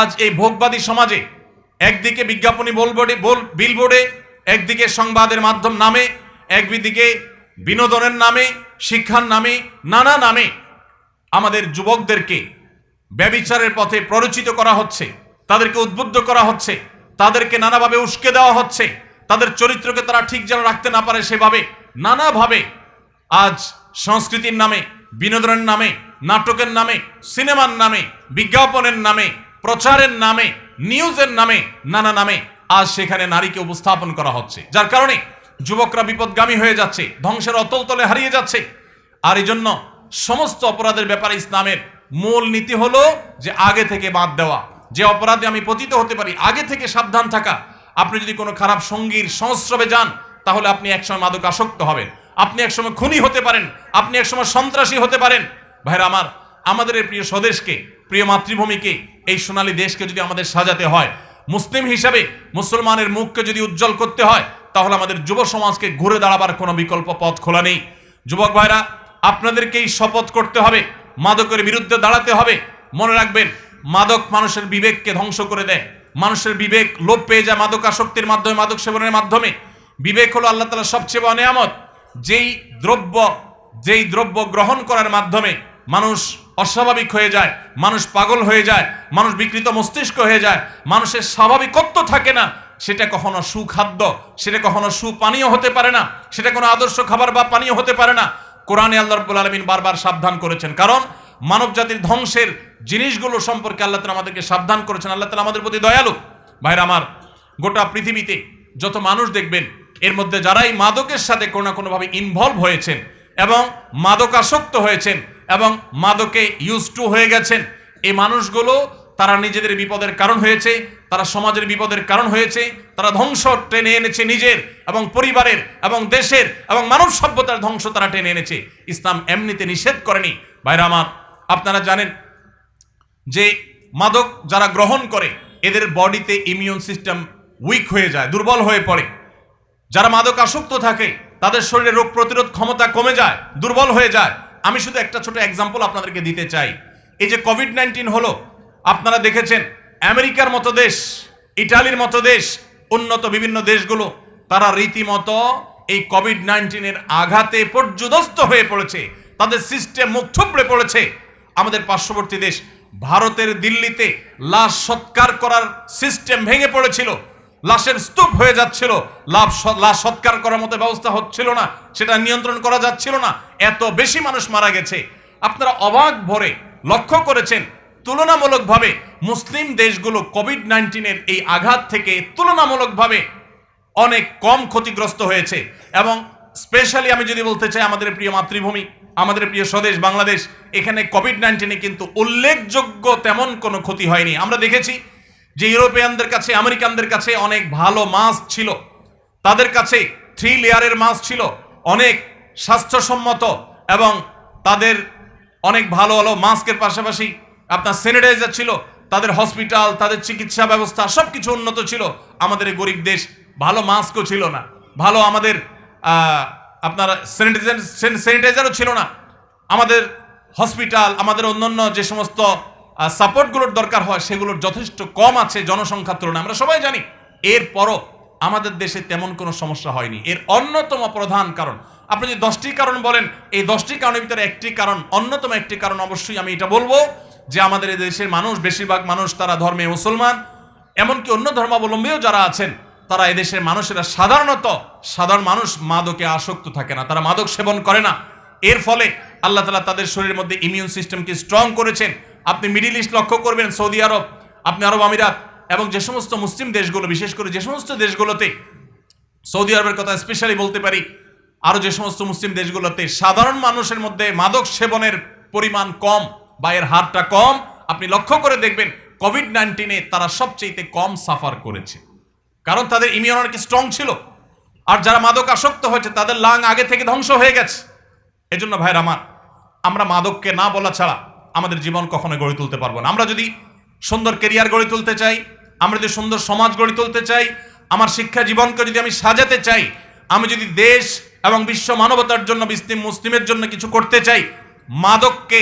আজ এই ভোগবাদী সমাজে একদিকে বিজ্ঞাপনী বলবোর্ডে বল বিলবোর্ডে একদিকে সংবাদের মাধ্যম নামে, একদিকে বিনোদনের নামে, শিক্ষার নামে, নানা নামে আমাদের যুবকদেরকে ব্যবিচারের পথে প্ররোচিত করা হচ্ছে, তাদেরকে উদ্বুদ্ধ করা হচ্ছে, তাদেরকে নানাভাবে উস্কে দেওয়া হচ্ছে, তাদের চরিত্রকে তারা ঠিক যেন রাখতে না পারে সেভাবে, নানাভাবে আজ সংস্কৃতির নামে, বিনোদনের নামে, নাটকের নামে, সিনেমার নামে, বিজ্ঞাপনের নামে প্রচারের নামে, নিউজের নামে, নানা নামে আজ সেখানে নারীকে উপস্থাপন করা হচ্ছে। যার কারণে যুবকরা বিপদগামী হয়ে যাচ্ছে, ধ্বংসের অতল তলে হারিয়ে যাচ্ছে। আর এই জন্য সমস্ত অপরাধের ব্যাপারে ইসলামের মূল নীতি হলো যে আগে থেকে বাদ দেওয়া। যে অপরাধে আমি পতিত হতে পারি, আগে থেকে সাবধান থাকা। আপনি যদি কোনো খারাপ সঙ্গীর সংস্রবে যান, তাহলে আপনি একসময় মাদক আসক্ত হবেন। আপনি একসময় খুনি হতে পারেন, আপনি একসময় সন্ত্রাসী হতে পারেন। ভাইরা আমার, আমাদের এই প্রিয় স্বদেশকে প্রিয় মাতৃভূমিকে, এই সোনালী দেশকে যদি আমাদের সাজাতে হয়, মুসলিম হিসাবে মুসলমানের মুখকে যদি উজ্জ্বল করতে হয়, তাহলে আমাদের যুব সমাজকে ঘুরে দাঁড়াবার কোনো বিকল্প পথ খোলা নেই। যুবক ভাইরা আপনাদেরকেই শপথ করতে হবে, মাদকের বিরুদ্ধে দাঁড়াতে হবে। মনে রাখবেন, মাদক মানুষের বিবেককে ধ্বংস করে দেয়। মানুষের বিবেক লোপ পেয়ে যায় মাদক আসক্তির মাধ্যমে, মাদক সেবনের মাধ্যমে। বিবেক হলো আল্লাহ তালা সবচেয়ে বড় নেয়ামত। যেই দ্রব্য যেই দ্রব্য গ্রহণ করার মাধ্যমে মানুষ অস্বাভাবিক হয়ে যায়, মানুষ পাগল হয়ে যায়, মানুষ বিকৃত মস্তিষ্ক হয়ে যায়, মানুষের স্বাভাবিকত্ব থাকে না। সেটা কখনো সুখাদ্য, সেটা কখনো সুপানীয় হতে পারে না, সেটা কোনো আদর্শ খাবার বা পানীয় হতে পারে না। কোরআনে আল্লাহ রব্বুল আলমিন বারবার সাবধান করেছেন, কারণ মানব জাতির ধ্বংসের জিনিসগুলো সম্পর্কে আল্লাহ তালা আমাদেরকে সাবধান করেছেন, আল্লাহ তালা আমাদের প্রতি দয়ালু। ভাইরা আমার, গোটা পৃথিবীতে যত মানুষ দেখবেন, এর মধ্যে যারাই মাদকের সাথে কোনো না কোনোভাবে ইনভলভ হয়েছেন এবং মাদকাসক্ত হয়েছেন এবং মাদকে ইউজ টু হয়ে গেছেন। এই মানুষগুলো, তারা নিজেদের বিপদের কারণ হয়েছে, তারা সমাজের বিপদের কারণ হয়েছে, তারা ধ্বংস টেনে এনেছে নিজের এবং পরিবারের এবং দেশের এবং মানব সভ্যতার ধ্বংস তারা টেনে এনেছে। ইসলাম এমনিতে নিষেধ করেনি। ভাইরা আমার, আপনারা জানেন যে মাদক যারা গ্রহণ করে, এদের বডিতে ইমিউন সিস্টেম উইক হয়ে যায়, দুর্বল হয়ে পড়ে। যারা মাদক আসক্ত থাকে, তাদের শরীরে রোগ প্রতিরোধ ক্ষমতা কমে যায়, দুর্বল হয়ে যায়। আমি শুধু একটা ছোট এক্সাম্পল আপনাদেরকে দিতে চাই। এই যে কোভিড নাইন্টিন হলো, আপনারা দেখেছেন, আমেরিকার মতো দেশ, ইটালির মতো দেশ, উন্নত বিভিন্ন দেশগুলো, তারা রীতিমতো এই কোভিড নাইন্টিনের আঘাতে পর্যদস্ত হয়ে পড়েছে। তাদের সিস্টেম মুখ থুবড়ে পড়েছে। আমাদের পার্শ্ববর্তী দেশ, ভারতের দিল্লিতে লাশ সৎকার করার সিস্টেম ভেঙে পড়েছিল। লাশের স্তূপ হয়ে যাচ্ছিল। লাভ লাশ সৎকার করার মতো ব্যবস্থা হচ্ছিল না, সেটা নিয়ন্ত্রণ করা যাচ্ছিল না। এত বেশি মানুষ মারা গেছে। আপনারা অবাক ভরে লক্ষ্য করেছেন, তুলনামূলকভাবে মুসলিম দেশগুলো কোভিড নাইন্টিনের এই আঘাত থেকে তুলনামূলকভাবে অনেক কম ক্ষতিগ্রস্ত হয়েছে। এবং স্পেশালি আমি যদি বলতে চাই, আমাদের প্রিয় মাতৃভূমি, আমাদের প্রিয় স্বদেশ বাংলাদেশ, এখানে কোভিড নাইন্টিনে কিন্তু উল্লেখযোগ্য তেমন কোনো ক্ষতি হয়নি। আমরা দেখেছি যে ইউরোপিয়ানদের কাছে, আমেরিকানদের কাছে অনেক ভালো মাস্ক ছিল। তাদের কাছে থ্রি লেয়ারের মাস্ক ছিল, অনেক স্বাস্থ্যসম্মত এবং তাদের অনেক ভালো ভালো মাস্কের পাশাপাশি আপনার স্যানিটাইজার ছিল, তাদের হসপিটাল তাদের চিকিৎসা ব্যবস্থা সব কিছু উন্নত ছিল। আমাদের এই গরিব দেশ ভালো মাস্কও ছিল না। ভালো আমাদের আপনার স্যানিটাইজার স্যানিটাইজারও ছিল না। আমাদের হসপিটাল আমাদের অন্যান্য যে সমস্ত সাপোর্টগুলোর দরকার হয়, সেগুলোর যথেষ্ট কম আছে জনসংখ্যার তুলনায়। আমরা সবাই জানি, এরপরও আমাদের দেশে তেমন কোনো সমস্যা হয়নি। এর অন্যতম প্রধান কারণ, আপনি যদি দশটি কারণ বলেন, এই দশটি কারণের ভিতরে একটি কারণ, অন্যতম একটি কারণ অবশ্যই আমি এটা বলব যে আমাদের এই দেশের মানুষ, বেশিরভাগ মানুষ তারা ধর্মে মুসলমান, এমনকি অন্য ধর্মাবলম্বীও যারা আছেন, তারা এদেশের মানুষেরা সাধারণত, সাধারণ মানুষ মাদকে আসক্ত থাকে না, তারা মাদক সেবন করে না। এর ফলে আল্লাহ তালা তাদের শরীরের মধ্যে ইমিউন সিস্টেমকে স্ট্রং করেছেন আপনি মিডিল ইস্ট লক্ষ্য করবেন, সৌদি আরব, আপনি আরব আমিরাত এবং যে সমস্ত মুসলিম দেশগুলো, বিশেষ করে যে সমস্ত দেশগুলোতে, সৌদি আরবের কথা স্পেশালি বলতে পারি আরও যে সমস্ত মুসলিম দেশগুলোতে সাধারণ মানুষের মধ্যে মাদক সেবনের পরিমাণ কম বা এর হারটা কম, আপনি লক্ষ্য করে দেখবেন কোভিড নাইন্টিনে তারা সবচেয়ে কম সাফার করেছে। কারণ তাদের ইমিউনিটি স্ট্রং ছিল। আর যারা মাদক আসক্ত হয়েছে, তাদের লাং আগে থেকে ধ্বংস হয়ে গেছে। এজন্য ভাইরা আমার, আমরা মাদককে না বলা ছাড়া আমাদের জীবন কখনো গড়ে তুলতে পারব না। আমরা যদি সুন্দর কেরিয়ার গড়ে তুলতে চাই, আমরা যদি সুন্দর সমাজ গড়ে তুলতে চাই, আমার শিক্ষা জীবনকে যদি আমি সাজাতে চাই, আমি যদি দেশ এবং বিশ্ব মানবতার জন্য, মুসলিম মুসলিমের জন্য কিছু করতে চাই, মাদককে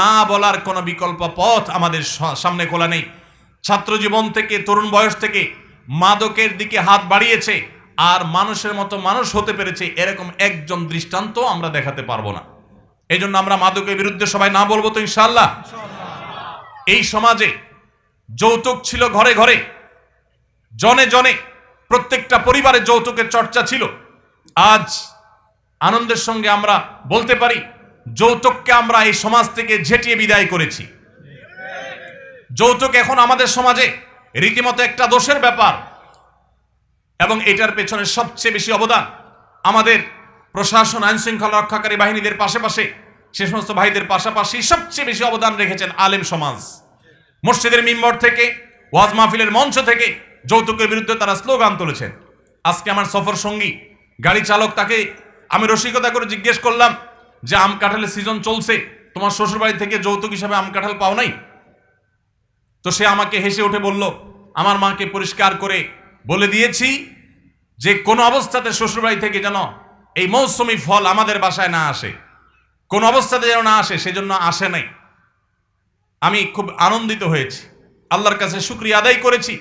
না বলার কোনো বিকল্প পথ আমাদের সামনে খোলা নেই। ছাত্র জীবন থেকে, তরুণ বয়স থেকে মাদকের দিকে হাত বাড়িয়েছে, আর মানুষের মতো মানুষ হতে পেরেছে, এরকম একজন দৃষ্টান্ত আমরা দেখাতে পারব না। এই জন্য আমরা মাদকের বিরুদ্ধে সবাই না বলব তো ইনশাল্লাহ এই সমাজে যৌতুক ছিল ঘরে ঘরে, জনে জনে প্রত্যেকটা পরিবারে যৌতুকের চর্চা ছিল। আজ আনন্দের সঙ্গে আমরা বলতে পারি, যৌতুককে আমরা এই সমাজ থেকে ঝেঁটিয়ে বিদায় করেছি। যৌতুক এখন আমাদের সমাজে রীতিমতো একটা দোষের ব্যাপার এবং এটার পেছনে সবচেয়ে বেশি অবদান আমাদের প্রশাসন আইন শৃঙ্খলা রক্ষাকারী বাহিনীদের পাশাপাশি, সে সমস্ত ভাইদের পাশাপাশি সবচেয়ে বেশি অবদান রেখেছেন আলেম সমাজ। মসজিদের মিম্বর থেকে, ওয়াজ মাহফিলের মঞ্চ থেকে যৌতুকের বিরুদ্ধে তারা স্লোগান তুলেছেন। আজকে আমার সফর সঙ্গী, গাড়ি চালক তাকে আমি রসিকতা করে জিজ্ঞেস করলাম যে আম কাঁঠালের সিজন চলছে, তোমার শ্বশুরবাড়ি থেকে যৌতুক হিসাবে আম কাঁঠাল পাও নাই? তো সে আমাকে হেসে উঠে বলল, আমার মাকে পরিষ্কার করে বলে দিয়েছি যে কোনো অবস্থাতে শ্বশুরবাড়ি থেকে যেন এই মৌসুমি ফল আমাদের বাসায় না আসে। কোন অবস্থাতে যেন না আসে, সেজন্য আসে নাই। আমি খুব আনন্দিত হয়েছি। আল্লাহর কাছে শুক্রিয়া আদায় করেছি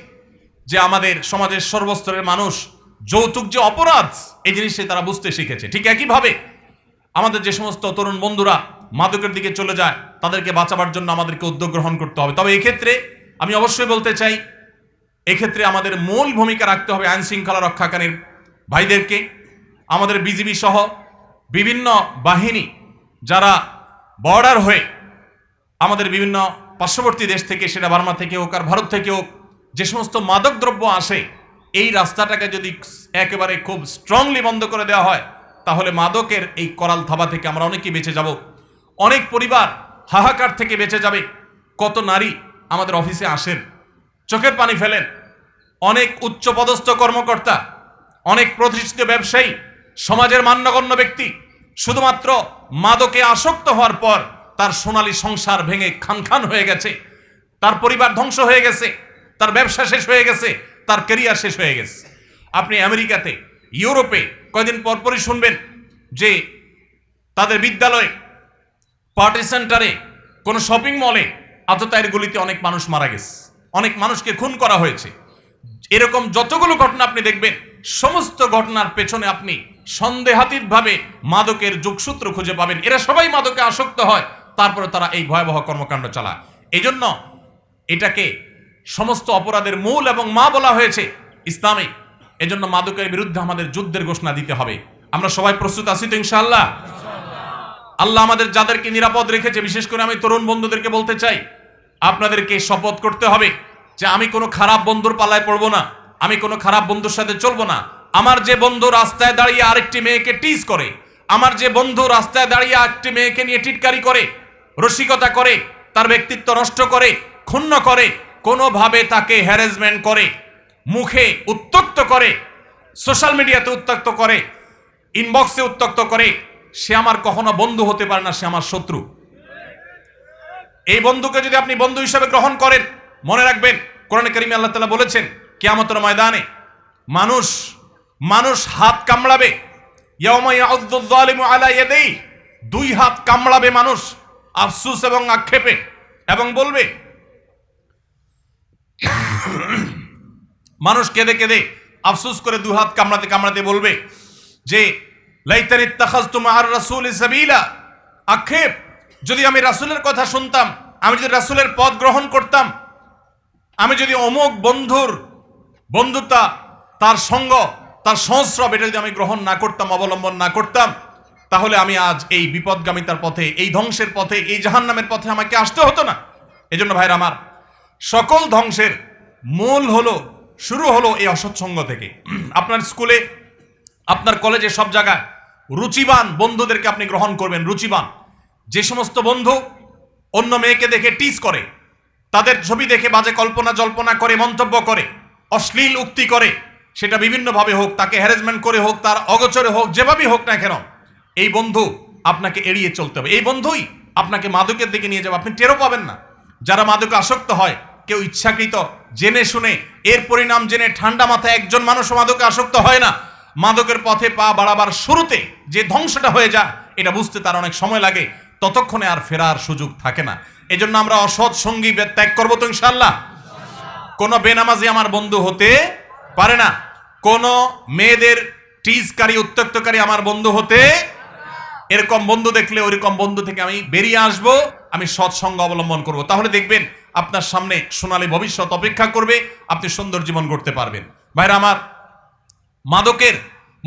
যে আমাদের সমাজের সর্বস্তরের মানুষ যৌতুক যে অপরাধ, এই জিনিসটি তারা বুঝতে শিখেছে। ঠিক একইভাবে আমাদের যে সমস্ত তরুণ বন্ধুরা মাদকের দিকে চলে যায়, তাদেরকে বাঁচাবার জন্য আমাদেরকে উদ্যোগ গ্রহণ করতে হবে। তবে এক্ষেত্রে আমি অবশ্যই বলতে চাই, এক্ষেত্রে আমাদের মূল ভূমিকা রাখতে হবে আইন শৃঙ্খলা রক্ষাকারীর ভাইদেরকে। আমাদের বিজিবি সহ বিভিন্ন বাহিনী যারা বর্ডার হয়ে আমাদের বিভিন্ন পার্শ্ববর্তী দেশ থেকে, সেটা বার্মা থেকে হোক আর ভারত থেকে হোক, যে সমস্ত মাদক দ্রব্য আসে, এই রাস্তাটাকে যদি একেবারে খুব স্ট্রংলি বন্ধ করে দেওয়া হয়, তাহলে মাদকের এই করাল থাবা থেকে আমরা অনেকেই বেঁচে যাব। অনেক পরিবার হাহাকার থেকে বেঁচে যাবে। কত নারী আমাদের অফিসে আসেন, চোখের পানি ফেলেন। অনেক উচ্চপদস্থ কর্মকর্তা, অনেক প্রতিষ্ঠিত ব্যবসায়ী সমাজের মান্যগণ্য ব্যক্তি, শুধুমাত্র মাদকে আসক্ত হওয়ার পর তার সোনালী সংসার ভেঙে খান খান হয়ে গেছে। তার পরিবার ধ্বংস হয়ে গেছে, তার ব্যবসা শেষ হয়ে গেছে, তার কেরিয়ার শেষ হয়ে গেছে। আপনি আমেরিকাতে, ইউরোপে কয়দিন পরপরই শুনবেন যে তাদের বিদ্যালয়ে, পার্টি সেন্টারে, কোনো শপিং মলে আততায়ের গুলিতে অনেক মানুষ মারা গেছে। অনেক মানুষকে খুন করা হয়েছে। এরকম যতগুলো ঘটনা আপনি দেখবেন সমস্ত ঘটনার পেছনে আপনি সন্দেহাতীতভাবে মাদকের যোগসূত্র খুঁজে পাবেন। এরা সবাই মাদকে আসক্ত হয়, তারপরে তারা এই ভয়াবহ কর্মকাণ্ড চালায়। এই জন্য এটাকে সমস্ত অপরাধের মূল এবং মা বলা হয়েছে ইসলামে। এজন্য মাদকের বিরুদ্ধে আমাদের যুদ্ধের ঘোষণা দিতে হবে। আমরা সবাই প্রস্তুত আছি তো ইনশাআল্লাহ? আল্লাহ আমাদের যাদেরকে নিরাপদ রেখেছে, বিশেষ করে আমি তরুণ বন্ধুদেরকে বলতে চাই, আপনাদেরকে শপথ করতে হবে যে আমি কোনো খারাপ বন্ধুর পালায় পড়ব না। আমি কোনো খারাপ বন্ধুর সাথে চলবো না। আমার যে বন্ধু রাস্তায় দাঁড়িয়ে আরেকটি মেয়েকে টিজ করে, আমার যে বন্ধু রাস্তায় দাঁড়িয়ে আরেকটি মেয়েকে নিয়ে টিটকারি করে, রসিকতা করে, তার ব্যক্তিত্ব নষ্ট করে, ক্ষুণ্ণ করে, কোনোভাবে তাকে হ্যারাসমেন্ট করে, মুখে উত্তক্ত করে সোশ্যাল মিডিয়াতে উত্তক্ত করে ইনবক্সে উত্তক্ত করে, সে আমার কখনো বন্ধু হতে পারে না, সে আমার শত্রু। এই বন্ধুকে যদি আপনি বন্ধু হিসাবে গ্রহণ করেন, মনে রাখবেন, কোরআন করিমে আল্লাহ তালা বলেছেন কেয়ামতের ময়দানে মানুষ মানুষ হাত কামড়াবে। দুই হাত কামড়াবে মানুষ, আফসুস এবং আক্ষেপে এবং বলবে, মানুষ কেঁদে কেঁদে, আফসুস করে দু হাত কামড়াতে কামড়াতে বলবে যে, লাইতানি মা'আর রাসূল সাবিলা। আক্ষেপ, যদি আমি রাসূলের কথা শুনতাম, আমি যদি রাসূলের পথ গ্রহণ করতাম, আমি যদি অমুক বন্ধুর বন্ধুতা, তার সঙ্গ, তার সংস্রব এটা যদি আমি গ্রহণ না করতাম, অবলম্বন না করতাম, তাহলে আমি আজ এই বিপদগামিতার পথে, এই ধ্বংসের পথে, এই জাহান্নামের পথে আমাকে আসতে হতো না। এজন্য ভাইরা আমার, সকল ধ্বংসের মূল হলো, শুরু হলো এই অসৎসঙ্গ থেকে। আপনার স্কুলে, আপনার কলেজে সব জায়গায় রুচিবান বন্ধুদেরকে আপনি গ্রহণ করবেন, রুচিবান। যে সমস্ত বন্ধু অন্য মেয়েকে দেখে টিস করে, তাদের ছবি দেখে বাজে কল্পনা জল্পনা করে, মন্তব্য করে অশ্লীল উক্তি করে, সেটা বিভিন্নভাবে হোক, তাকে হ্যারাসমেন্ট করে হোক, তার অগোচরে হোক যেভাবেই হোক না কেন, এই বন্ধু আপনাকে এড়িয়ে চলতে হবে। এই বন্ধুই আপনাকে মাদকের দিকে নিয়ে যাবে। আপনি টেরও পাবেন না। যারা মাদকে আসক্ত হয়, কেউ ইচ্ছাকৃত, জেনে শুনে, এর পরিণাম জেনে ঠান্ডা মাথায় একজন মানুষ মাদকে আসক্ত হয় না। মাদকের পথে পা বাড়াবার শুরুতে যে ধ্বংসটা হয়ে যায়, এটা বুঝতে তার অনেক সময় লাগে। ততক্ষণে আর ফেরার সুযোগ থাকে না। এজন্য আমরা অসৎ সঙ্গী ত্যাগ করব তো ইনশাল্লাহ কোন বেনামাজি আমার বন্ধু হতে পারে না। কোন মেয়েদের টিজকারী উত্তক্তকারী আমার বন্ধু হতে এরকম বন্ধু দেখলে ওইরকম বন্ধু থেকে আমি বেরিয়ে আসব, আমি সৎসঙ্গ অবলম্বন করব। তাহলে দেখবেন আপনার সামনে সোনালী ভবিষ্যৎ অপেক্ষা করবে, আপনি সুন্দর জীবন করতে পারবেন। ভাইরা, আমার মাদকের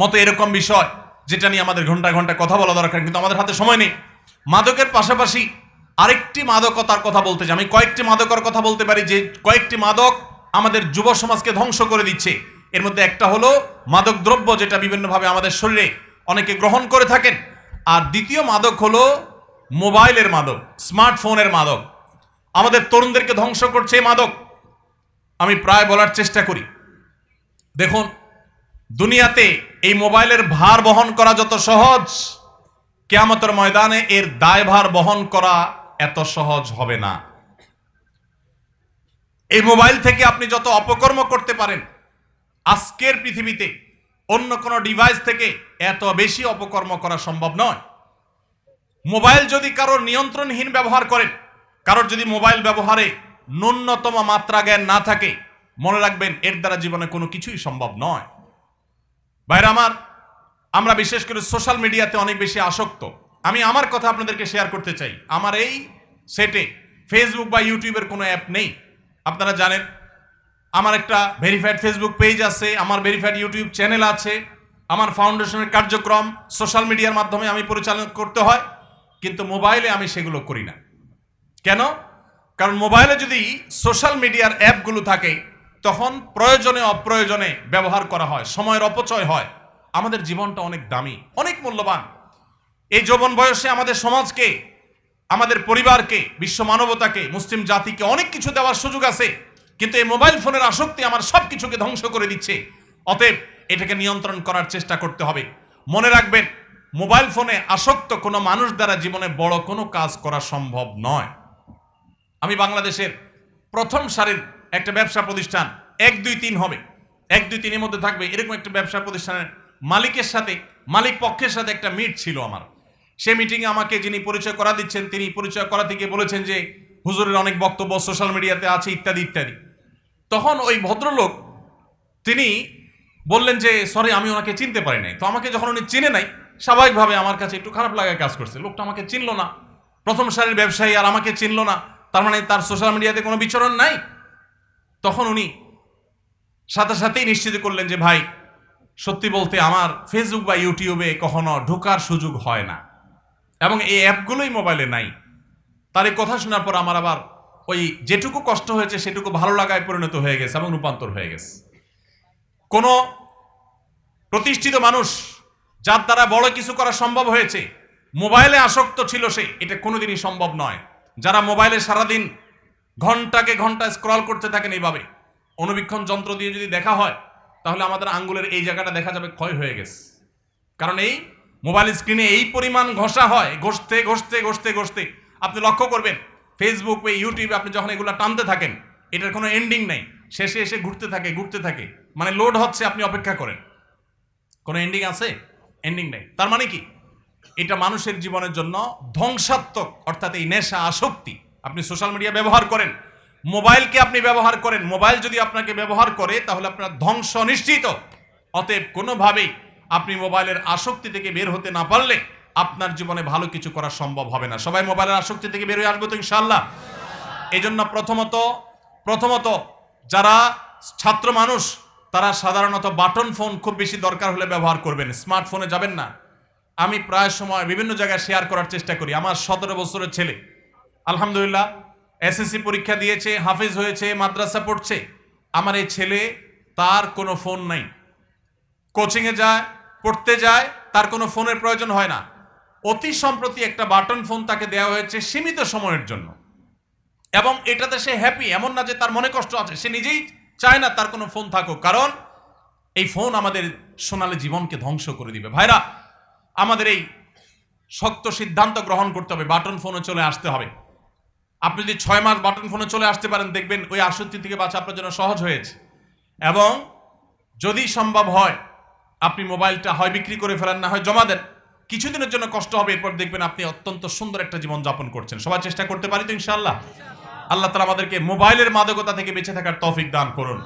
মতো এরকম বিষয়, যেটা নিয়ে আমাদের ঘণ্টা ঘণ্টা কথা বলা দরকার, কিন্তু আমাদের হাতে সময় নেই। মাদকের পাশাপাশি আরেকটি মাদকতার কথা বলতে চাই। আমি কয়েকটি মাদকর কথা বলতে পারি যে কয়েকটি মাদক আমাদের যুব সমাজকে ধ্বংস করে দিচ্ছে। এর মধ্যে একটা হলো মাদক দ্রব্য যেটা বিভিন্নভাবে আমাদের শরীরে অনেকে গ্রহণ করে থাকেন। আর দ্বিতীয় মাদক হলো মোবাইলের মাদক, স্মার্টফোনের মাদক। আমাদের তরুণদেরকে ধ্বংস করছে এই মাদক। আমি প্রায় বলার চেষ্টা করি। দেখুন, দুনিয়াতে এই মোবাইলের ভার বহন করা যত সহজ, কেয়ামতের ময়দানে এর দায়ভার বহন করা এত সহজ হবে না। এই মোবাইল থেকে আপনি যত অপকর্ম করতে পারেন, আজকের পৃথিবীতে অন্য কোনো ডিভাইস থেকে এত বেশি অপকর্ম করা সম্ভব নয়। মোবাইল যদি কারোর নিয়ন্ত্রণহীন ব্যবহার করেন, কারোর যদি মোবাইল ব্যবহারে ন্যূনতম মাত্রা জ্ঞান না থাকে, মনে রাখবেন এর দ্বারা জীবনে কোনো কিছুই সম্ভব নয়। ভাইরা আমার, আমরা বিশেষ করে সোশ্যাল মিডিয়াতে অনেক বেশি আসক্ত। আমি আমার কথা আপনাদেরকে শেয়ার করতে চাই। আমার এই সেটে ফেসবুক বা ইউটিউবের কোনো অ্যাপ নেই। আপনারা জানেন, আমার একটা ভেরিফাইড ফেসবুক পেজ আছে, আমার ভেরিফাইড ইউটিউব চ্যানেল আছে, আমার ফাউন্ডেশনের কার্যক্রম সোশ্যাল মিডিয়ার মাধ্যমে আমি পরিচালনা করতে হয়, কিন্তু মোবাইলে আমি সেগুলো করি না। কেন? কারণ মোবাইলে যদি সোশ্যাল মিডিয়ার অ্যাপগুলো থাকে, তখন প্রয়োজনে অপ্রয়োজনে ব্যবহার করা হয়, সময়ের অপচয় হয়। আমাদের জীবনটা অনেক দামি, অনেক মূল্যবান। এই যৌবন বয়সে আমাদের সমাজকে, আমাদের পরিবারকে, বিশ্ব মানবতাকে, মুসলিম জাতিকে অনেক কিছু দেওয়ার সুযোগ আছে, কিন্তু এই মোবাইল ফোনের আসক্তি আমার সব কিছুকে ধ্বংস করে দিচ্ছে। অতএব এটাকে নিয়ন্ত্রণ করার চেষ্টা করতে হবে। মনে রাখবেন, মোবাইল ফোনে আসক্ত কোনো মানুষ দ্বারা জীবনে বড় কোনো কাজ করা সম্ভব নয়। আমি বাংলাদেশের প্রথম সারির একটা ব্যবসা প্রতিষ্ঠান, এক, দুই, তিন হবে। এক, দুই, তিনের মধ্যে থাকবে এরকম একটা ব্যবসা প্রতিষ্ঠানের মালিকের সাথে, মালিক পক্ষের সাথে একটা মিট ছিল আমার। সে মিটিংয়ে আমাকে যিনি পরিচয় করা দিচ্ছেন, তিনি পরিচয় করাতে গিয়ে বলেছেন যে, হুজুরের অনেক বক্তব্য সোশ্যাল মিডিয়াতে আছে, ইত্যাদি ইত্যাদি। তখন ওই ভদ্রলোক, তিনি বললেন যে সরি আমি ওনাকে চিনতে পারি নাই। তো আমাকে যখন উনি চিনে নাই, স্বাভাবিকভাবে আমার কাছে একটু খারাপ লাগায় কাজ করছে। লোকটা আমাকে চিনলো না। প্রথম সারির ব্যবসায়ী আর আমাকে চিনলো না। তার মানে তার সোশ্যাল মিডিয়াতে কোনো বিচরণ নাই। তখন উনি সাথে সাথেই নিশ্চিত করলেন যে, ভাই, সত্যি বলতে আমার ফেসবুক বা ইউটিউবে কখনো ঢোকার সুযোগ হয় না। এবং এই অ্যাপগুলোই মোবাইলে নাই। তার এই কথা শোনার পর আমার আবার ওই যেটুকু কষ্ট হয়েছে, সেটুকু ভালো লাগায় পরিণত হয়ে গেছে এবং রূপান্তর হয়ে গেছে। কোনো প্রতিষ্ঠিত মানুষ যার দ্বারা বড় কিছু করা সম্ভব হয়েছে, মোবাইলে আসক্ত ছিল সে, এটা কোনোদিনই সম্ভব নয়। যারা মোবাইলে সারাদিন ঘন্টাকে ঘণ্টা স্ক্রল করতে থাকেন এইভাবে অনুবীক্ষণ যন্ত্র দিয়ে যদি দেখা হয়, তাহলে আমাদের আঙ্গুলের এই জায়গাটা দেখা যাবে ক্ষয় হয়ে গেছে। কারণ এই মোবাইল স্ক্রিনে এই পরিমাণ ঘষা হয়, ঘষতে ঘষতে ঘষতে ঘষতে। আপনি লক্ষ্য করবেন ফেসবুক বা ইউটিউবে আপনি যখন এগুলো টানতে থাকেন, এটার কোনো এন্ডিং নেই। শেষে এসে ঘুরতে থাকে ঘুরতে থাকে। মানে লোড হচ্ছে, আপনি অপেক্ষা করেন। কোনো এন্ডিং আছে? এন্ডিং নেই। তার মানে কি? এটা মানুষের জীবনের জন্য ধ্বংসাত্মক, অর্থাৎ এই নেশা আসক্তি। আপনি সোশ্যাল মিডিয়া ব্যবহার করেন। মোবাইলকে আপনি ব্যবহার করেন। মোবাইল যদি আপনাকে ব্যবহার করে, তাহলে আপনার ধ্বংস নিশ্চিত। অতএব কোনোভাবেই আপনি মোবাইলের আসক্তি থেকে বের হতে না পারলে আপনার জীবনে ভালো কিছু করা সম্ভব হবে না। সবাই মোবাইলের আসক্তি থেকে বের হয়ে আসবে তো ইনশাল্লাহ এই জন্য প্রথমত প্রথমত যারা ছাত্র মানুষ, তারা সাধারণত বাটন ফোন খুব বেশি দরকার হলে ব্যবহার করবেন। স্মার্টফোনে যাবেন না। আমি প্রায় সময় বিভিন্ন জায়গায় শেয়ার করার চেষ্টা করি। আমার সতেরো বছরের ছেলে। আলহামদুলিল্লাহ, এসএসসি পরীক্ষা দিয়েছে, হাফিজ হয়েছে, মাদ্রাসা পড়ছে। আমার এই ছেলে, তার কোনো ফোন নাই। কোচিংয়ে যায় পড়তে যায়, তার কোনো ফোনের প্রয়োজন হয় না। অতি সম্প্রতি একটা বাটন ফোন তাকে দেওয়া হয়েছে সীমিত সময়ের জন্য। এবং এটাতে সে হ্যাপি এমন না যে তার মনে কষ্ট আছে, সে নিজেই চায় না তার কোনো ফোন থাকুক। কারণ এই ফোন আমাদের সোনালী জীবনকে ধ্বংস করে দিবে। ভাইরা, আমাদের এই শক্ত সিদ্ধান্ত গ্রহণ করতে হবে, বাটন ফোনে চলে আসতে হবে। আপনি যদি ছয় মাস বাটন ফোনে চলে আসতে পারেন, দেখবেন ওই আসক্তি থেকে বাঁচা আপনার জন্য সহজ হয়েছে। এবং যদি সম্ভব হয় আপনি মোবাইলটা হয় বিক্রি করে ফেলেন, না হয় জমা দেন। কিছুদিনের জন্য কষ্ট হবে, এরপর দেখবেন আপনি অত্যন্ত সুন্দর একটা জীবন যাপন করছেন। সবাই চেষ্টা করতে পারি তো ইনশাল্লাহ আল্লাহ তালা আমাদেরকে মোবাইলের মাদকতা থেকে বেঁচে থাকার তৌফিক দান করুন।